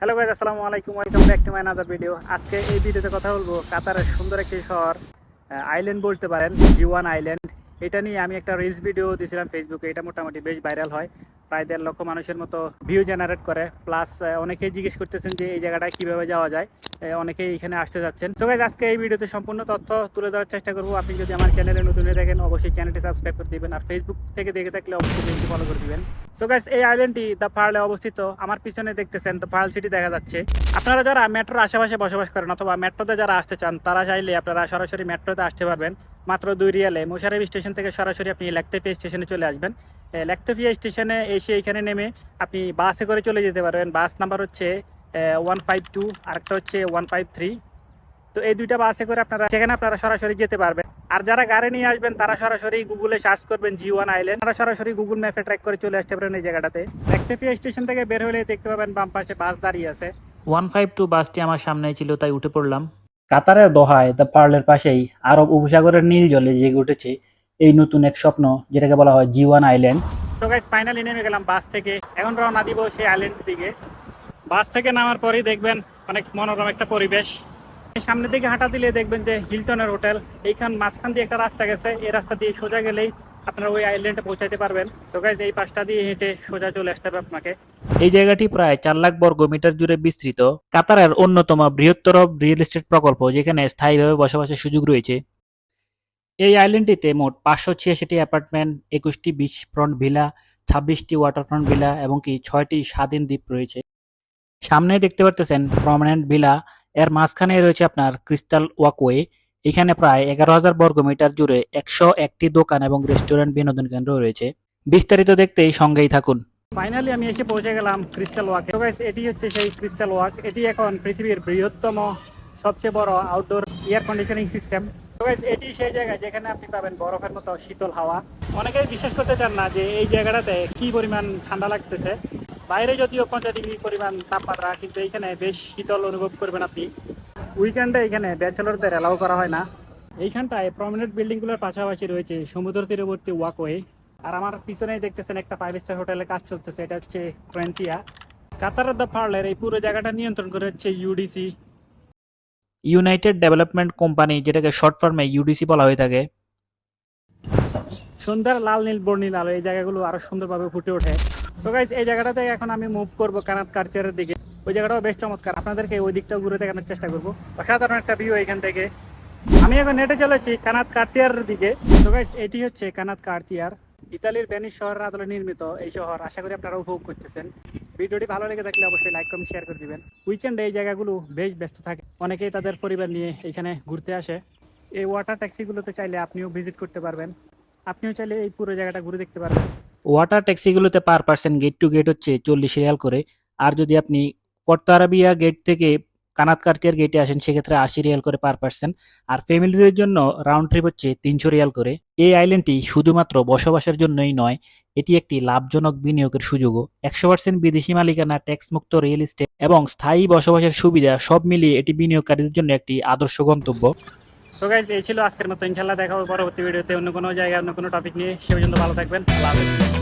Hello guys আসসালামু আলাইকুম welcome back to my another video আজকে এই ভিডিওতে কথা বলব কাতারের সুন্দর একটি শহর আইল্যান্ড বলতে পারেন জিওয়ান আইল্যান্ড এটা নিয়ে আমি একটা রিলস ভিডিও দিয়েছিলাম ফেসবুকে এটা মোটামুটি বেশ ভাইরাল হয়। প্রায় দেড় লক্ষ মানুষের মতো ভিউ জেনারেট করে। প্লাস অনেকেই জিজ্ঞেস করতেছেন যে এই জায়গাটায় কীভাবে যাওয়া যায়। অনেকেই এখানে আসতে যাচ্ছেন। তো গাইজ আজকে এই ভিডিওতে সম্পূর্ণ তথ্য তুলে ধরার চেষ্টা করব। আপনি যদি আমার চ্যানেলে নতুন হয়ে থাকেন, অবশ্যই চ্যানেলটি সাবস্ক্রাইব করে দিবেন। আর ফেসবুক থেকে দেখে থাকলে অবশ্যই ফলো করে দিবেন। সো গাইস এই আইল্যান্ডটি দ্য পার্লে অবস্থিত। আমার পিছনে দেখতেছেন দ্য পার্ল সিটি দেখা যাচ্ছে। আপনারা যারা মেট্রোর আশেপাশে বসবাস করেন অথবা মেট্রোতে যারা আসতে চান, তারা চাইলে আপনারা সরাসরি মেট্রোতে আসতে পারবেন। মাত্র দুই রিয়ালে। মোশারেফ স্টেশন থেকে সরাসরি আপনি লেকতেফিয়া স্টেশনে চলে আসবেন। এ, লেকতেফিয়া স্টেশনে এসে এখানে নেমে আপনি বাসে করে চলে যেতে পারবেন। বাস নাম্বার হচ্ছে ওয়ান ফাইভ টু আরেকটা হচ্ছে ওয়ান ফাইভ থ্রি তো এই দুইটা বাসে করে আপনারা সেখানে আপনারা সরাসরি যেতে পারবেন। আর যারা গাড়ি নিয়ে আসবেন তারা সরাসরি গুগলে সার্চ করবেন জি ওয়ান আইল্যান্ড তারা সরাসরি গুগল ম্যাপে ট্র্যাক করে চলে আসতে পারেন এই জায়গাটাতে। লেকতেফিয়া স্টেশন থেকে বের হলে দেখতে পাবেন বাম পাশে বাস দাঁড়িয়ে আছে। ওয়ান ফাইভ টু বাসটি আমার সামনেই ছিল তাই উঠে পড়লাম। কাতারের দোহায় দ্য পার্লের পাশেই আরব উপসাগরের নীল জলে জেগে উঠেছে এই নতুন এক স্বপ্ন যেটাকে বলা হয় G one island. So guys finally নেমে গেলাম বাস থেকে। এখন রওনা দিব সেই আইল্যান্ডের দিকে। বাস থেকে নামার পরেই দেখবেন অনেক মনোরম একটা পরিবেশ। সামনের দিকে হাঁটা দিলে দেখবেন যে হিলটনের হোটেল। এইখান মাঝখান দিয়ে একটা রাস্তা গেছে। এই রাস্তা দিয়ে সোজা গেলেই আপনারা ওই আইল্যান্ডে পৌঁছাতে পারবেন। তো গাইজ এই পাশটা দিয়ে হেঁটে সোজা চলে আসতে হবে আপনাকে। এই জায়গাটি প্রায় চার লাখ বর্গ মিটার জুড়ে বিস্তৃত। কাতারের অন্যতম বৃহত্তর রিয়েল এস্টেট প্রকল্প যেখানে স্থায়ীভাবে বসবাসের সুযোগ রয়েছে। এই আইল্যান্ডটিতে মোট পাঁচশো ছিয়াশিটি অ্যাপার্টমেন্ট একুশটি বিচ ফ্রন্ট ভিলা ছাব্বিশটি ওয়াটারফ্রন্ট ভিলা এবং কি ছয়টি স্বাধীন দ্বীপ রয়েছে। সামনে দেখতে পারতেছেন প্রমিনেন্ট ভিলা এর মাঝখানে রয়েছে আপনার ক্রিস্টাল ওয়াকওয়ে এখানে প্রায় এগারো হাজার বর্গ মিটার জুড়ে একশো একটি দোকান এবং রেস্টুরেন্ট বিনোদন কেন্দ্র রয়েছে। বিস্তারিত দেখতেই সঙ্গেই থাকুন। ফাইনালি আমি এসে পৌঁছে গেলাম ক্রিস্টাল ওয়াক তো গাইস এটি হচ্ছে সেই ক্রিস্টাল ওয়াক এটি এখন পৃথিবীর বৃহত্তম, সবচেয়ে বড় আউটডোর এয়ার কন্ডিশনিং সিস্টেম এটি সেই জায়গা যেখানে আপনি পাবেন বরফের মতো শীতল হাওয়া। অনেকেই বিশ্বাস করতে চান না যে এই জায়গাটাতে কি পরিমাণ ঠান্ডা লাগতেছে। বাইরে যদিও পঞ্চাশ ডিগ্রি পরিমাণ তাপমাত্রা, কিন্তু এইখানে বেশ শীতল অনুভব করবেন আপনি। উইকেন্ডে এখানে ব্যাচেলরদের অ্যালাউ করা হয় না। এইখানটায় প্রমিনেন্ট বিল্ডিংগুলোর পাশাপাশি রয়েছে সমুদ্র তীরবর্তী ওয়াকওয়ে আর আমার পিছনেই দেখতেছেন একটা ফাইভ স্টার হোটেলে কাজ চলতেছে, এটা হচ্ছে ক্রেন্তিয়া কাতারের দ্য পার্লের এই পুরো জায়গাটা নিয়ন্ত্রণ করে হচ্ছে ইউডিসি ইউনাইটেড ডেভেলপমেন্ট কোম্পানি যেটাকে শর্ট ফর্মে ইউডিসি বলা হয়ে থাকে। সুন্দর লাল, নীল, বর্ণিল আলো, এই জায়গাগুলো আরও সুন্দরভাবে ফুটে ওঠে। তো গাইজ এই জায়গাটাতে এখন আমি মুভ করব কানাত কার্চারের দিকে। ওই জায়গাটাও বেশ চমৎকার। আপনাদেরকে ওই দিকটাও ঘুরে দেখানোর চেষ্টা করব। অসাধারণ একটা ভিউ এখান থেকে। আমি এখন নেটে চলেছি কানাত কার্তিয়ারের দিকে। তো গাইজ এটি হচ্ছে কানাত কার্তিয়ার ইতালির ভ্যানিস শহরের আদলে নির্মিত এই শহর। আশা করি আপনারা উপভোগ করতেছেন। ভিডিওটি ভালো লেগে থাকলে অবশ্যই লাইক কমেন্ট শেয়ার করে দিবেন। উইকেন্ডে এই জায়গাগুলো বেশ ব্যস্ত থাকে। অনেকেই তাদের পরিবার নিয়ে এখানে ঘুরতে আসে। এই ওয়াটার ট্যাক্সিগুলোতে চাইলে আপনিও ভিজিট করতে পারবেন। আপনিও চাইলে এই পুরো জায়গাটা ঘুরে দেখতে পারবেন। Water ট্যাক্সিগুলোতে per percent gate to gate হচ্ছে চল্লিশ রিয়াল করে। আর যদি আপনি কর্তারাবিয়া গেট থেকে কানাত কার্তিয়ার গেটে আসেন, সেক্ষেত্রে আশি রিয়াল করে পার পার্সেন্ট আর ফ্যামিলিদের জন্য রাউন্ড ট্রিপ হচ্ছে তিনশো রিয়াল করে। এই আইল্যান্ডটি শুধুমাত্র বসবাসের জন্যই নয়, এটি একটি লাভজনক বিনিয়োগের সুযোগও। একশো পার্সেন্ট বিদেশি মালিকানা ট্যাক্স মুক্ত রিয়েল এস্টেট এবং স্থায়ী বসবাসের সুবিধা সব মিলিয়ে এটি বিনিয়োগকারীদের জন্য একটি আদর্শ গন্তব্য। সো গাইজ এই ছিল আজকের মতো। ইনশাল্লাহ দেখা হবে পরবর্তী ভিডিওতে অন্য কোনো জায়গায়, অন্য কোনো টপিক নিয়ে সে পর্যন্ত ভালো থাকবেন। আল্লাহ হাফেজ।